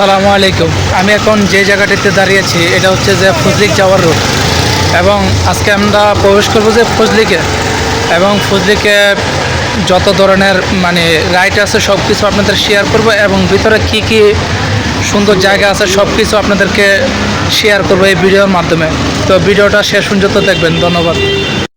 আসসালামু আলাইকুম। আমি এখন যে জায়গাটিতে দাঁড়িয়েছি, এটা হচ্ছে যে ফজলিক যাওয়ার রোড এবং আজকে আমরা প্রবেশ করব যে ফজলিকে। এবং ফজলিকে যত ধরনের মানে রাইড আছে সব কিছু আপনাদের শেয়ার করব এবং ভিতরে কি কি সুন্দর জায়গা আছে সব কিছু আপনাদেরকে শেয়ার করব এই ভিডিওর মাধ্যমে। তো ভিডিওটা শেষ পর্যন্ত দেখবেন। ধন্যবাদ।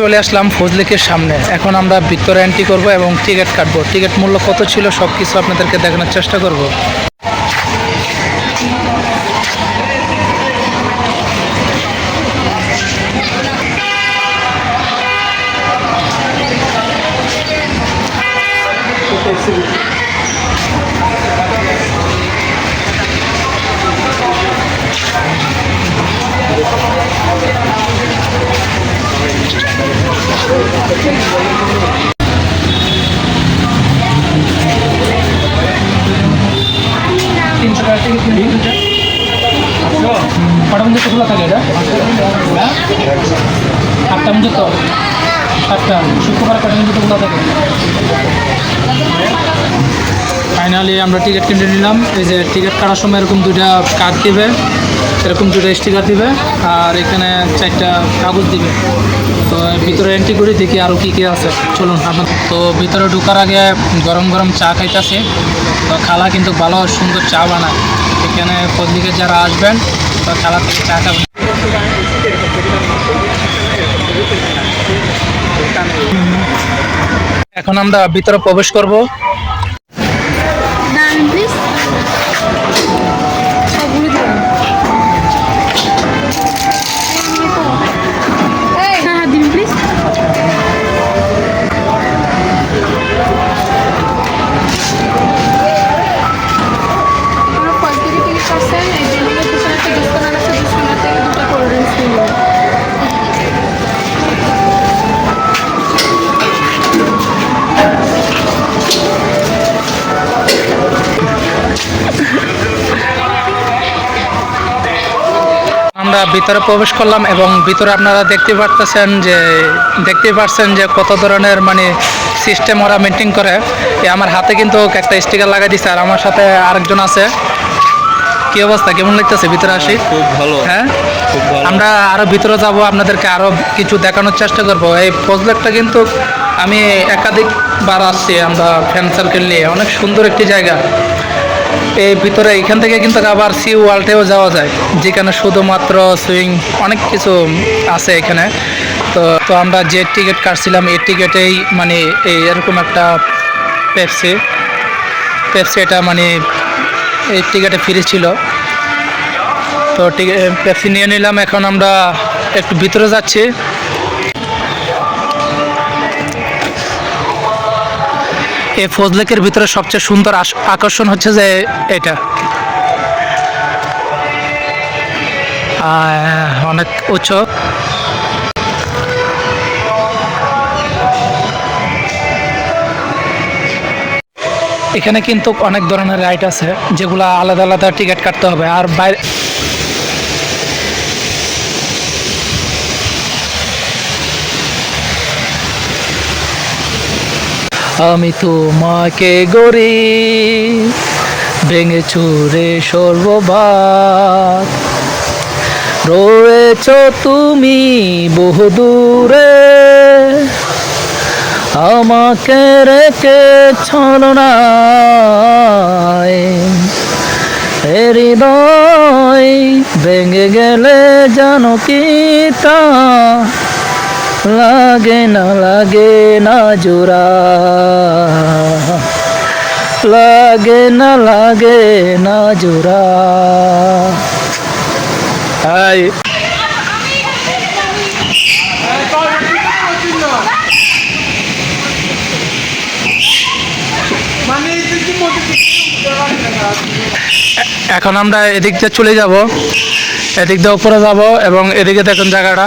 চলে আসলাম ফজলিকের সামনে। এখন আমরা ভিতরে এন্ট্রি করব এবং টিকিট কাটবো। টিকিট মূল্য কত ছিল সব কিছু আপনাদেরকে দেখানোর চেষ্টা করব। তিনশো টাকা থেকে তিনশো কটা মধ্যে খোলা আটটা শুক্রবার কটা খোলা থাকে ফাইনালি আমরা টিকিট কিনে নিলাম। এই যে টিকিট কাটার সময় এরকম দুইটা কার্ড দিবে, এরকম দুটো স্টিকার দিবে, আর এখানে চারটা কাগজ দিবে। তো ভিতরে এন্ট্রি করে দেখি আরও কী কী আছে। চলুন আপনার তো ভিতরে ঢুকার আগে গরম গরম চা খাইতেছে। তো খালা কিন্তু ভালো সুন্দর চা বানায়। এখানে পদিকে যারা আসবেন, তো খালা থেকে চা খাবেন। এখন আমরা ভিতরে প্রবেশ করব। আমরা ভিতরে প্রবেশ করলাম এবং ভিতরে আপনারা দেখতে পারতেছেন যে দেখতে পাচ্ছেন যে কত ধরনের মানে সিস্টেম ওরা মেনটেন করে। আমার হাতে কিন্তু একটা স্টিকার লাগাই দিচ্ছে আর আমার সাথে আরেকজন আছে। কি অবস্থা? কেমন লাগতেছে? ভিতরে আসি? খুব ভালো। হ্যাঁ? খুব ভালো। আমরা আরও ভিতরে যাব আপনাদেরকে আরও কিছু দেখানোর চেষ্টা করব। এই ফজলেকটা কিন্তু আমি একাধিকবার আসছি আমরা ফ্যান সার্কেল নিয়ে। অনেক সুন্দর একটি জায়গা। এই ভিতরে এখান থেকে কিন্তু আবার সি ওয়ার্ল্ডেও যাওয়া যায়, যেখানে শুধুমাত্র সুইং অনেক কিছু আছে এখানে। তো তো আমরা যে টিকিট কাটছিলাম, এই টিকিটেই মানে এই এরকম একটা পেপসি পেপসি এটা মানে এই টিকিটে ফ্রি ছিল। তো পেপসি নিয়ে নিলাম, এখন আমরা একটু ভিতরে যাচ্ছি। এই ফজলেকের ভিতরে সবচেয়ে সুন্দর আকর্ষণ হচ্ছে যে এটা। অনেক উঁচু এখানে কিন্তু অনেক ধরনের রাইড আছে, যেগুলো আলাদা আলাদা টিকিট কাটতে হবে। আর বাইরে আমি তোমাকে গড়ি ভেঙে চুরে সর্ববার রয়েছ তুমি বহুদূরে আমাকে রেখে ছলনায় হৃদয় ভেঙে গেলে জানো কি তা? লাগে না লাগে না জোড়া। লাগে না লাগে না জোড়া। হাই এখন আমরা এদিক দিয়ে চলে যাব। এদিক দিয়ে উপরে যাব এবং এদিকে দেখুন জায়গাটা।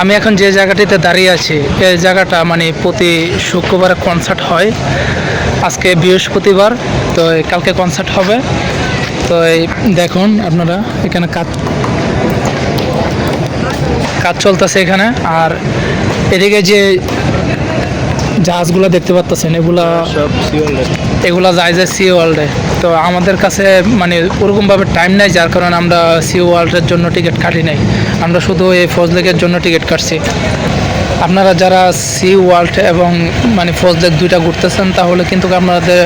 আমি এখন যে জায়গাটিতে দাঁড়িয়ে আছি এই জায়গাটা মানে প্রতি শুক্রবারে কনসার্ট হয়। আজকে বৃহস্পতিবার তো কালকে কনসার্ট হবে। তো এই দেখুন আপনারা এখানে কাজ কাজ চলতেছে এখানে। আর এদিকে যে জাহাজগুলো দেখতে পাচ্ছেন এগুলা এগুলা যায় যে সি ওয়ার্ল্ডে তো আমাদের কাছে মানে ওরকমভাবে টাইম নেই, যার কারণে আমরা সি ওয়ার্ল্ডের জন্য টিকিট কাটি নাই। আমরা শুধু এই ফৌজ লেকের জন্য টিকিট কাটছি। আপনারা যারা সি ওয়ার্ল্ড এবং মানে ফৌজ লেক দুইটা ঘুরতেছেন, তাহলে কিন্তু আপনাদের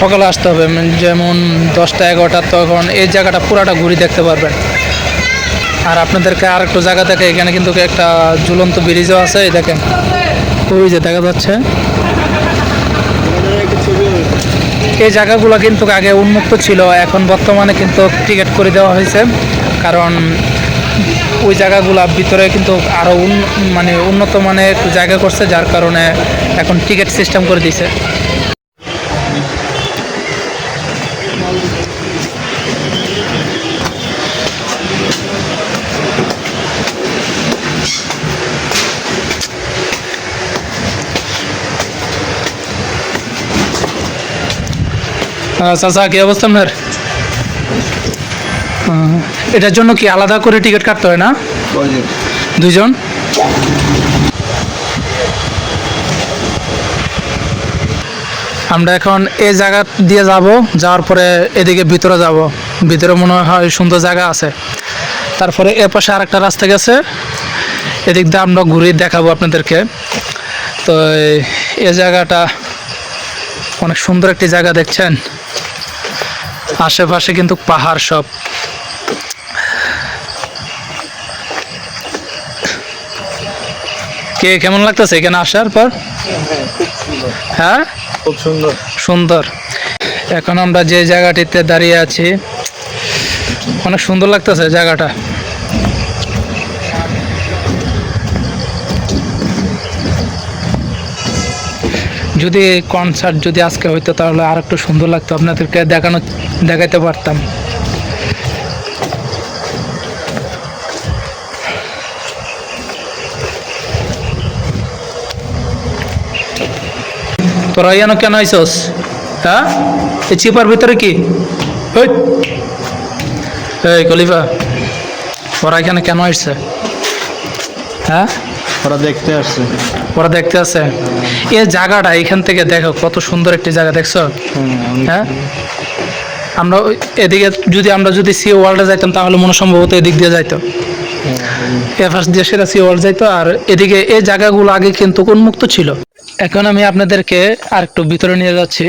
সকালে আসতে হবে। মানে যেমন দশটা, এগারোটা, তখন এই জায়গাটা পুরাটা ঘুরে দেখতে পারবেন। আর আপনাদেরকে আর একটু জায়গা দেখে, এখানে কিন্তু একটা ঝুলন্ত ব্রিজও আছে, এই দেখেন। ওই যে দেখা যাচ্ছে। এই জায়গাগুলো কিন্তু আগে উন্মুক্ত ছিল, এখন বর্তমানে কিন্তু টিকিট করে দেওয়া হয়েছে। কারণ ওই জায়গাগুলো ভিতরে কিন্তু আরও মানে উন্নত মানের জায়গা করছে, যার কারণে এখন টিকিট সিস্টেম করে দিয়েছে। চাচা, কি অবস্থা আপনার? এটার জন্য কি আলাদা করে টিকিট কাটতে হয় না? দুজন আমরা এখন এই জায়গা দিয়ে যাব, যাওয়ার পরে এদিকে ভিতরে যাব। ভিতরে মনে হয় সুন্দর জায়গা আছে। তারপরে এ পাশে আরেকটা রাস্তা গেছে। এদিক দিয়ে আমরা ঘুরে দেখাবো আপনাদেরকে। তো এই জায়গাটা অনেক সুন্দর একটি জায়গা, দেখছেন? আশেপাশে কিন্তু পাহাড় সব। কে কেমন লাগতেছে এখানে আসার পর? হ্যাঁ? খুব সুন্দর। সুন্দর। এখন আমরা যে জায়গাটিতে দাঁড়িয়ে আছি অনেক সুন্দর লাগতেছে জায়গাটা। যদি কনসার্ট যদি আজকে হইতো তাহলে আর একটু সুন্দর লাগতো, আপনাদেরকে দেখানো দেখাইতে পারতাম। তোরা ইয়ানো কেন আইসস? হ্যাঁ? এই চিপার ভিতরে কি? এই কলিফা ওরা এখানে কেন আসছে হ্যাঁ? ওরা দেখতে আসছে। ওরা দেখতে আছে। এই জায়গাটা এখান থেকে দেখো কত সুন্দর একটি জায়গা দেখছ? হ্যাঁ? আমরা এদিকে যদি আমরা যদি সি ওয়ার্ল্ডে যাইতাম তাহলে মনে সম্ভবত এদিক দিয়ে যাইতো। দিয়ে সেটা সি ওয়ার্ল্ড যাইতো আর এদিকে এই জায়গাগুলো আগে কিন্তু উন্মুক্ত ছিল। এখন আমি আপনাদেরকে আর একটু ভিতরে নিয়ে যাচ্ছি।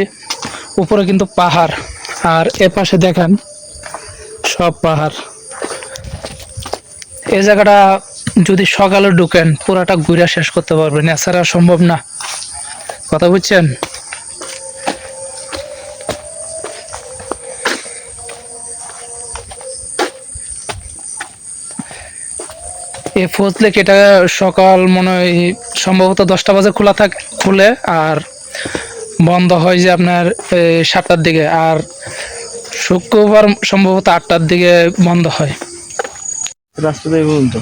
উপরে কিন্তু পাহাড় আর এ পাশে দেখেন সব পাহাড়। এই জায়গাটা যদি সকালে ঢুকেন, পুরাটা ঘুরে শেষ করতে পারবেন। এছাড়া সম্ভব না। কথা বুঝছেন? এ ফোর্থ লেক এটা সকাল মনে হয় সম্ভবত দশটা বাজে খোলা থাকে, খুলে, আর বন্ধ হয় যে আপনার সাতটার দিকে, আর শুক্রবার সম্ভবত আটটার দিকে বন্ধ হয়। রাস্তাতে বলুন তো।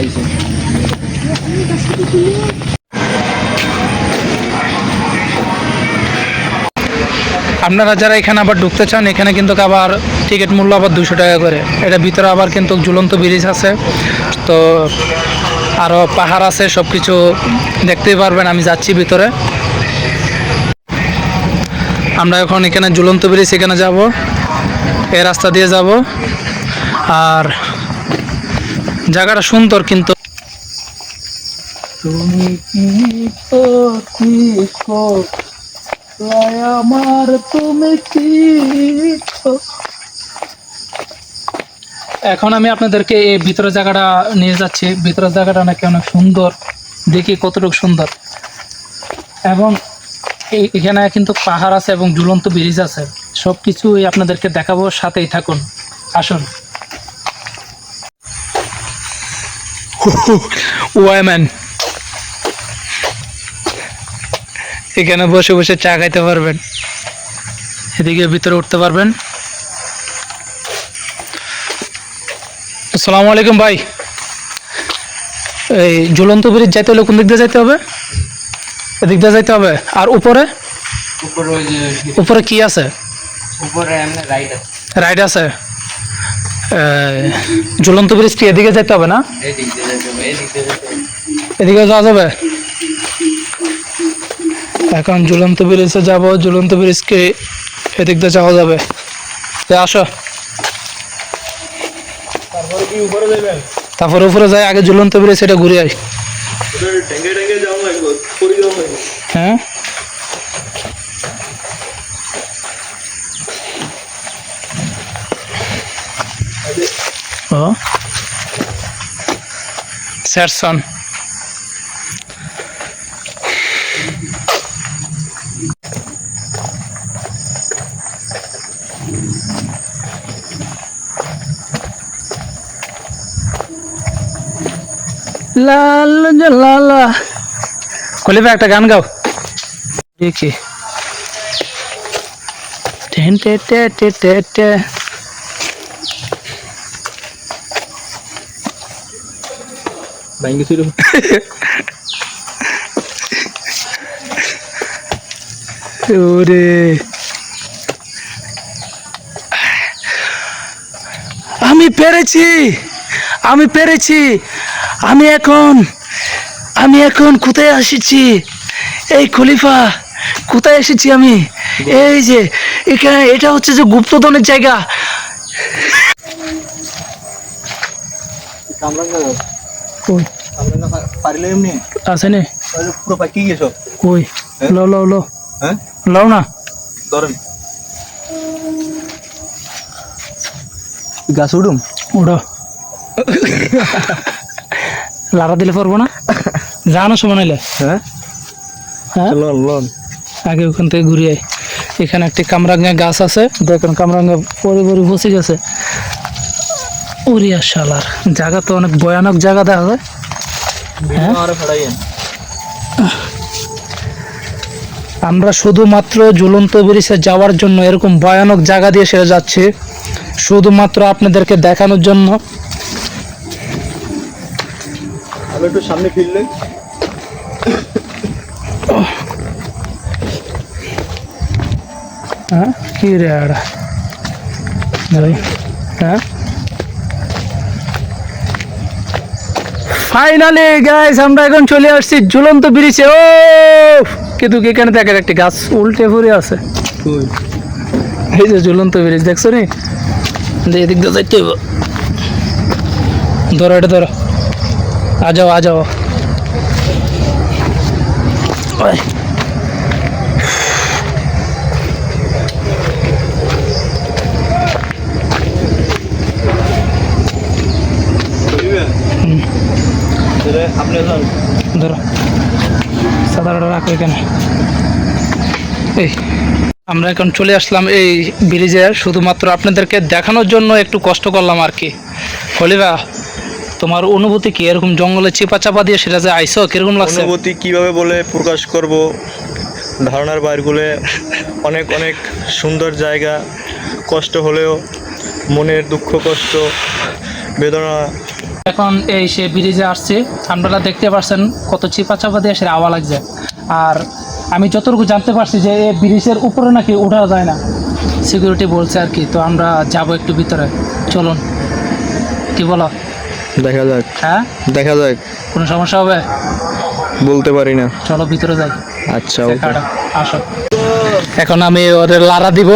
আইসে আপনারা যারা এখানে আবার ঢুকতে চান এখানে কিন্তু আবার টিকিট মূল্য আবার দুশো টাকা করে। এটা ভিতরে আবার কিন্তু ঝুলন্ত ব্রিজ আছে। তো আরও পাহাড় আছে সব কিছু দেখতেই পারবেন। আমি যাচ্ছি ভিতরে। আমরা এখন এখানে ঝুলন্ত ব্রিজ এখানে যাব। এই রাস্তা দিয়ে যাব। আর জায়গাটা সুন্দর কিন্তু। তুমি কি আমার? তুমি কি এখন আমি আপনাদেরকে এই ভিতরের জায়গাটা নিয়ে যাচ্ছি। ভিতরের জায়গাটা নাকি অনেক সুন্দর। দেখি কতটুকু সুন্দর। এবং এখানে কিন্তু পাহাড় আছে এবং ঝুলন্ত ব্রিজ আছে। সব কিছুই আপনাদেরকে দেখাবো সাথেই থাকুন। আসুন। ওয়াইম্যান। এখানে বসে বসে চা খাইতে পারবেন। এদিকে ভিতরে উঠতে পারবেন। আসসালামু আলাইকুম ভাই। এই ঝুলন্ত ব্রিজ যাইতে হলে কোন দিক দিয়ে যাইতে হবে? এদিক দিয়ে যাইতে হবে। আর উপরে? উপরে ওই যে উপরে কি আছে? রাইড আছে। ঝুলন্ত ব্রিজ কি এদিকে হবে না? যেতে হবে হবে। এদিকে যাওয়া যাবে? এখন ঝুলন্ত ব্রিজে যাব ঝুলন্ত ব্রিজকে এদিক দিয়ে যাওয়া যাবে। আসো। তারপরে উপরে যাবেন যাই আগে ঝুলন্ত ব্রিজ এটা ঘুরে আই उधर ढंगे ढंगे जाऊँगा एक बार पूरी जाऊँगा हैं? हाँ? सैरसन লা লা লা লা খলিফা একটা গান গাও। দেখি। টেন টে টে টে টে টে। ছিল ওরে। আমি পেরেছি। আমি পেরেছি। আমি এখন আমি এখন কোথায় এসেছি? এই খলিফা কোথায় এসেছি আমি? এই যে এখানে এটা হচ্ছে যে গুপ্তধনের জায়গা। কই? কামরাঙ্গা পারিলে এমনি? আছে নে। পুরো পাকি গেছো? কই? লো লো লো হ্যাঁ? লও না। ধরেন। গাছ উঠুম ওড়ো লারা দিলে পারব না? জানো সময় নাইলে। হ্যাঁ? হ্যাঁ? লন লন। আগে ওখান থেকে ঘুরে আয়। এখানে একটি কামরাঙ্গা গাছ আছে। দেখেন কামরাঙ্গা পরে পরে বসে গেছে। উড়িয়া শালার জায়গা তো অনেক ভয়ানক জায়গা দেখা যায়। হ্যাঁ? আমরা শুধুমাত্র ঝুলন্ত ব্রিজে যাওয়ার জন্য এরকম ভয়ানক জায়গা দিয়ে সেরে যাচ্ছি। শুধুমাত্র আপনাদেরকে দেখানোর জন্য। আমি একটু সামনে ফিরলে হ্যাঁ? কি রে আড়া? হ্যাঁ? ফাইনালি গাইস আমরা এখন চলে আসছি ঝুলন্ত ব্রিজে। ও! কিন্তু এখানে দেখেন একটি গাছ? উল্টে পড়ে আছে। এই যে ঝুলন্ত ব্রিজ দেখছ নি? এদিক দিয়ে যাইতে হইব। ধরো এটা ধরো। ধরো। সাদাটা রাখো এখানে। এই, আমরা এখন চলে আসলাম এই ব্রিজে, শুধুমাত্র আপনাদেরকে দেখানোর জন্য একটু কষ্ট করলাম আর কি। হলিবা তোমার অনুভূতি কি? এরকম জঙ্গলে চেপা চাপা দিয়ে সেটা যে আইসো কীরকম লাগছে? অনুভূতি কীভাবে বলে প্রকাশ করব? ধারণার বাইরগুলো অনেক অনেক সুন্দর জায়গা। কষ্ট হলেও মনের দুঃখ কষ্ট বেদনা। এখন এই সে ব্রিজে আসছে আপনারা দেখতে পাচ্ছেন কত চিপা চাপা দিয়ে সেটা আওয়া লাগছে। আর আমি যতটুকু জানতে পারছি যে এই ব্রিজের উপরে নাকি ওঠা যায় না। সিকিউরিটি বলছে আর কি তো আমরা যাব একটু ভিতরে। চলুন কি বলো? দেখা যাক। হ্যাঁ? দেখা যাক। কোনো সমস্যা হবে? বলতে পারি না। চলো ভিতরে যাই। আচ্ছা আসো। এখন আমি ওদের লারা দিব।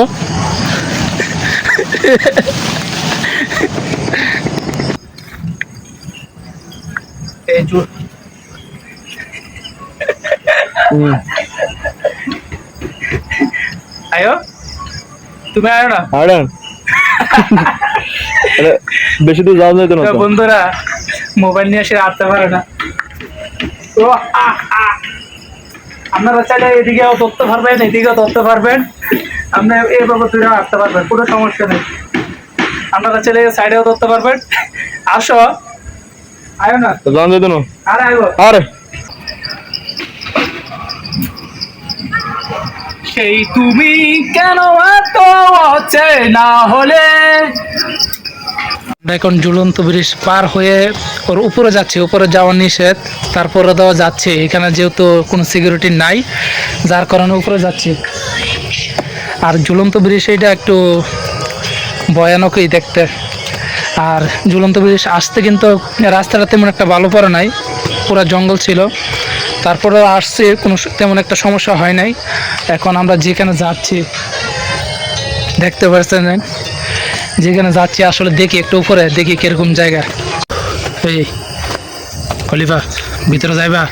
আয়ো তুমি আয়ো না? আরে, বেশি দূর যাওয়া যেত না তো? তো বন্ধুরা মোবাইল নিয়ে এসে আটতে পারে না। আ। আপনারা চাইলে এদিকেও ধরতে পারবেন এদিকেও ধরতে পারবেন। আপনি এইভাবে দূরে আসতে পারবেন কোনো সমস্যা নেই। আপনারা চাইলে সাইডেও ধরতে পারবেন। আসো। আয়ো না। জান যেত না? আর আইব আরে। সেই তুমি কেন এত না হলে? এখন ঝুলন্ত ব্রিজ পার হয়ে ওর উপরে যাচ্ছি, উপরে যাওয়া নিষেধ, তারপরে দেওয়া যাচ্ছে। এখানে যেহেতু কোনো সিকিউরিটি নাই, যার কারণে উপরে যাচ্ছি। আর ঝুলন্ত ব্রিজ এটা একটু ভয়ানকই দেখতে। আর ঝুলন্ত ব্রিজ আসতে কিন্তু রাস্তাটা তেমন একটা ভালো পড়ে নাই, পুরো জঙ্গল ছিল। তারপরে আসছে, কোনো তেমন একটা সমস্যা হয় নাই। এখন আমরা যেখানে যাচ্ছি, দেখতে পাচ্ছেন যেখানে যাচ্ছি আসলে দেখি একটু উপরে দেখি কীরকম জায়গা। এই খলিফা ভিতরে যাইবা?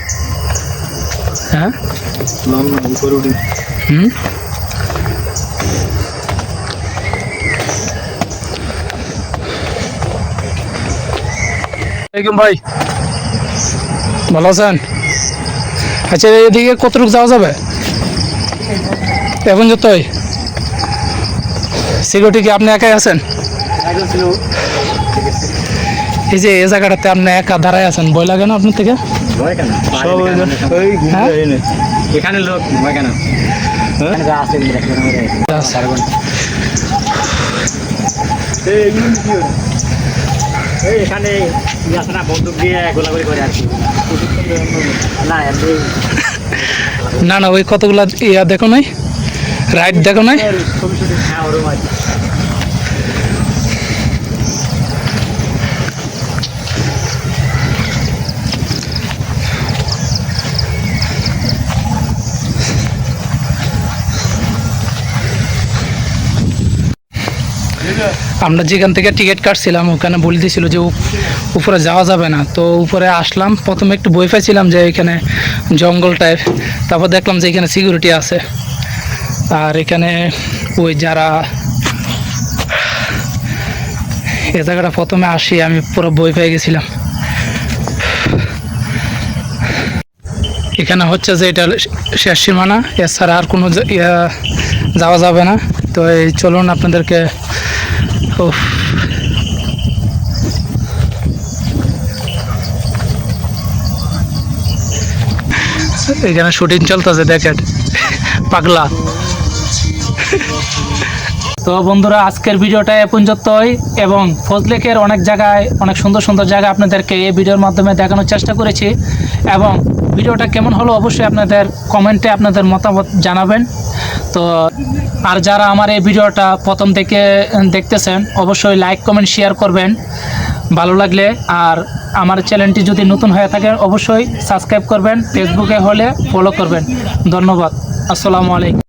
হ্যাঁ? হুম? ভাই। ভালো আছেন? আচ্ছা এদিকে কতটুকু যাওয়া যাবে? এখন যতই। সিকিউরিটি কি আপনি একাই আছেন? এই যে এই জায়গাটাতে আপনি একা দাঁড়ায় আছেন ভয় লাগে না আপনার থেকে? হ্যাঁ? এখানে লোক ভয় কেন? এখানে হয়? না বন্দুক দিয়ে গোলাগুলি করে আর কি। না না না ওই কতগুলা ইয়া দেখো নাই? রাইড দেখো নাই ছবি ছবি হ্যাঁ ওরকম আর কি। আমরা যেখান থেকে টিকিট কাটছিলাম, ওখানে বলে দিয়েছিল যে উপরে যাওয়া যাবে না। তো উপরে আসলাম, প্রথমে একটু বই পাইছিলাম যে এখানে জঙ্গল টাইপ তারপর দেখলাম যে এখানে সিকিউরিটি আছে। আর এখানে ওই যারা এ জায়গাটা প্রথমে আসি, আমি পুরো বই পেয়ে গেছিলাম। এখানে হচ্ছে যে এটা শেষ সীমানা, এছাড়া আর কোনো যাওয়া যাবে না। তো এই চলুন আপনাদেরকে। এখানে শুটিং চলতেছে, দেখেন। পাগলা। তো বন্ধুরা, আজকের ভিডিওটা এ এবং ফজলেকের অনেক জায়গায়, অনেক সুন্দর সুন্দর জায়গা আপনাদেরকে এই ভিডিওর মাধ্যমে দেখানোর চেষ্টা করেছি, এবং ভিডিওটা কেমন হলো অবশ্যই আপনাদের কমেন্টে আপনাদের মতামত জানাবেন। তো আর যারা আমার এই ভিডিওটা প্রথম থেকে দেখতেছেন, অবশ্যই লাইক কমেন্ট শেয়ার করবেন। ভালো লাগলে আর আমার চ্যানেলটি যদি নতুন হয়ে থাকে, অবশ্যই সাবস্ক্রাইব করবেন ফেসবুকে হলে ফলো করবেন। ধন্যবাদ। আসসালামু আলাইকুম।